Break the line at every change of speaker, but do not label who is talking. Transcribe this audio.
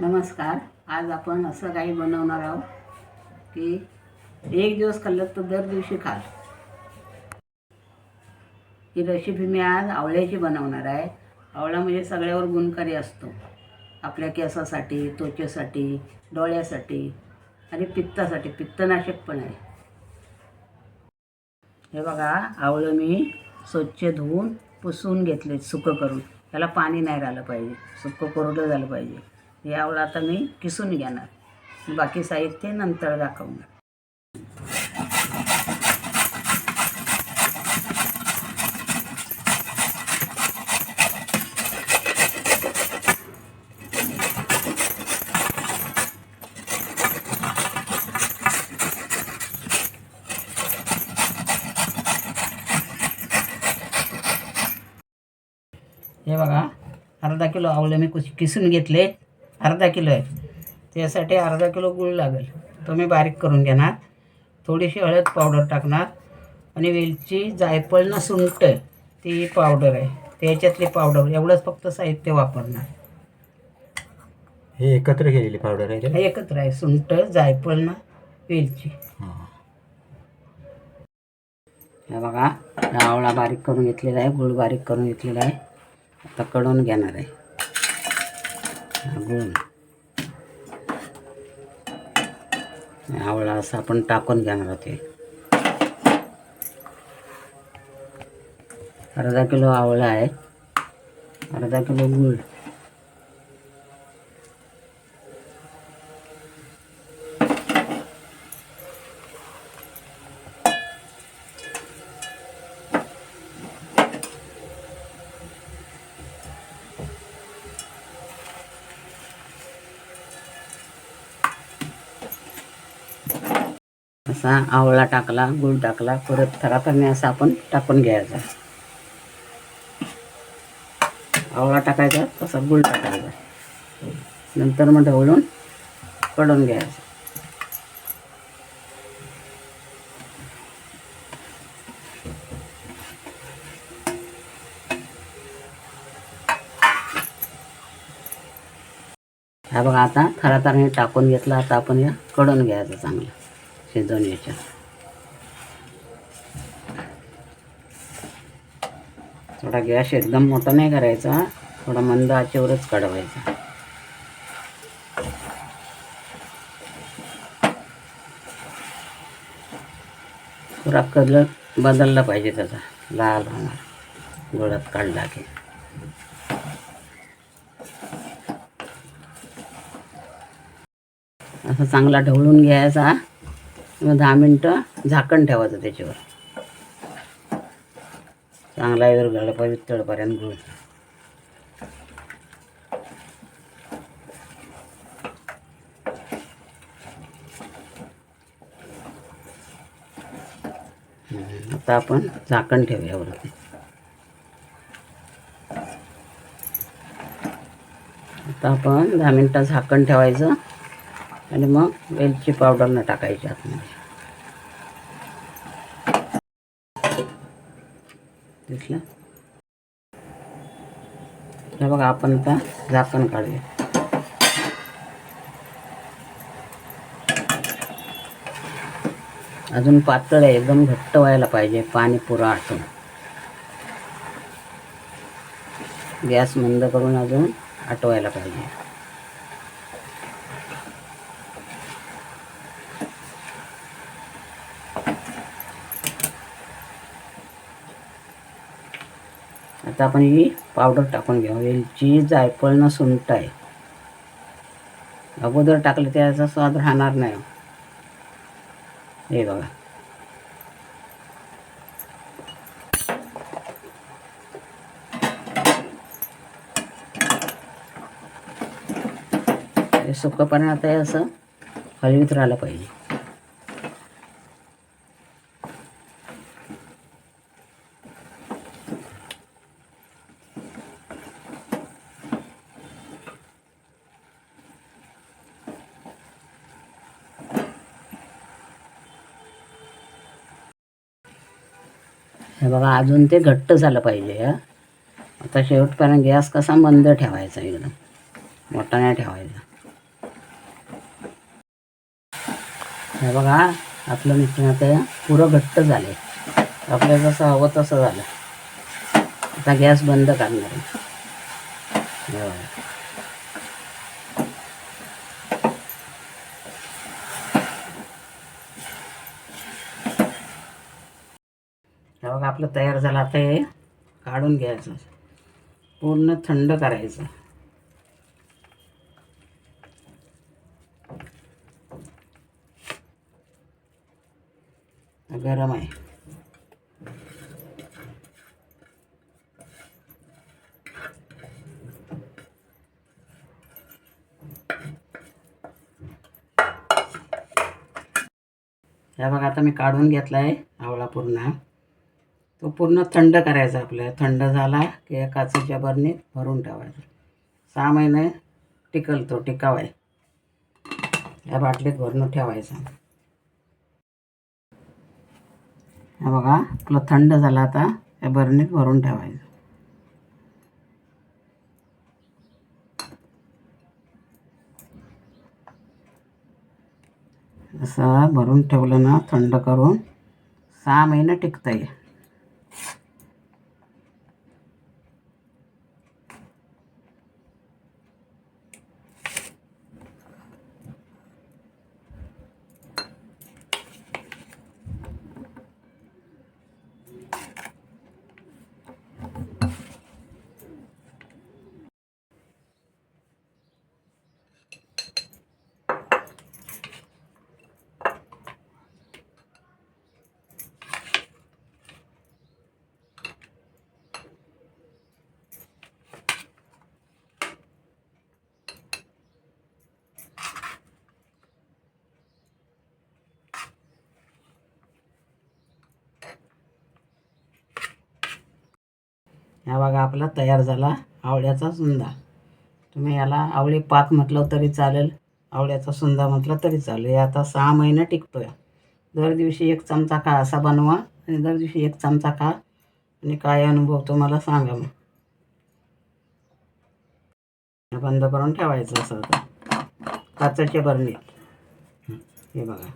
नमस्कार. आज आपण असं काही बनवणार आहोत की एक दिवस खाल्लं तर दर दिवशी खाल. ही रेसिपी मी आज आवळ्याची बनवणार आहे. आवळा म्हणजे सगळ्यावर गुणकारी असतो. आपल्या केसासाठी त्वचेसाठी डोळ्यासाठी आणि पित्तासाठी. पित्तनाशक पण आहे. हे बघा आवळं मी स्वच्छ धुवून पुसून घेतले सुकं करून. त्याला पाणी नाही राहिलं पाहिजे. सुकं कोरडं झालं पाहिजे. हे आवळा आता मी किसून घेणार. बाकी साहित्य नंतर दाखवणार. हे बघा अर्धा किलो आवळे मी कुस किसून घेतले. अर्धा किलो आहे. त्यासाठी अर्धा किलो गूळ लागेल. तो मी बारीक करून घेणार. थोडीशी हळद पावडर टाकणार. आणि वेलची जायफळ ना सुंठ ती पावडर आहे. त्याच्यातली पावडर एवढंच फक्त साहित्य वापरणार.
हे एकत्र केलेली पावडर आहे
एकत्र आहे सुंठ जायफळ ना वेलची. हे. बघा आवळा बारीक करून घेतलेला आहे गुळ बारीक करून घेतलेला आहे. आता कडून घेणार आहे. गुण आवळा असं आपण टाकून घेणार होते अर्धा किलो आवळा आहे. अर्धा किलो गुळ. असा आवळा टाकला गुळ टाकला परत थराथरने असा आपण टाकून घ्यायचा. आवळा टाकायचा तसा गुळ टाकायचा. नंतर मग ढवळून कडून घ्यायचं. हा बघा आता थराथराने टाकून घेतला आता आपण या कडून घ्यायचं चांगलं. शिजवून याच्या थोडा गॅस एकदम मोठा नाही करायचा थोडा मंद आचेवरच काढवायचा. पुरा कलर बदलला पाहिजे त्याचा. लाल होणार गोळात काढला की. असं चांगला ढवळून घ्यायचा. मग दहा मिनटं झाकण ठेवायचं त्याच्यावर. चांगला विरघळला पाहिजे तळपर्यंत गुळ. आता आपण झाकण ठेवूया वरती. आता आपण दहा मिनटं झाकण ठेवायचं. आणि मग वेलची पावडरनं टाकायची आतमध्ये. दिसलं? हे बघा आपण आता झाकण काढूया. अजून पातळ आहे एकदम घट्ट व्हायला पाहिजे पाणी पुरं आटून गॅस मंद करून अजून आटवायला पाहिजे. आता आपण ही पावडर टाकून घेऊ. वेलची जायफळ न सुंट आहे. अगोदर टाकलं त्याचा स्वाद राहणार नाही. हे बघा. हे सुकंपणा आता हे असं हलवीत राहिलं पाहिजे. हे बघा अजून ते घट्ट झालं पाहिजे हा. आता शेवटपर्यंत गॅस कसा बंद ठेवायचा एकदम. मोठा नाही ठेवायचा. हे बघा आपलं मिश्रण ते पुरं घट्ट झाले आपलं जसं हवं तसं झालं. आता गॅस बंद करणार आहे. हो. आपलं तयार झालं आता हे काढून घ्यायचं. पूर्ण थंड करायचं. गरम आहे. ह्या बघा आता मी काढून घेतला आहे आवळा पूर्ण. तो पूर्ण थंड करायचा आपल्याला थंड झाला की या काचेच्या बरणीत भरून ठेवायचा. सहा महिने टिकल तो टिकाव आहे या बाटलीत भरून ठेवायचा. हा बघा आपलं थंड झाला आता. या बरणीत भरून ठेवायचं. असं भरून ठेवलं ना थंड करून सहा महिने टिकता येईल ह्या बघा आपला तयार झाला आवळ्याचा सुंदा. तुम्ही याला आवळी पाक म्हटलं तरी चालेल आवळ्याचा सुंदा म्हटलं तरी चालेल. हे आता सहा महिने टिकतोय. दर दिवशी एक चमचा खा असा बनवा आणि दर दिवशी एक चमचा खा आणि काय अनुभव तुम्हाला सांगा मग. बंद करून ठेवायचं असं काचाच्या बरणीत हे बघा.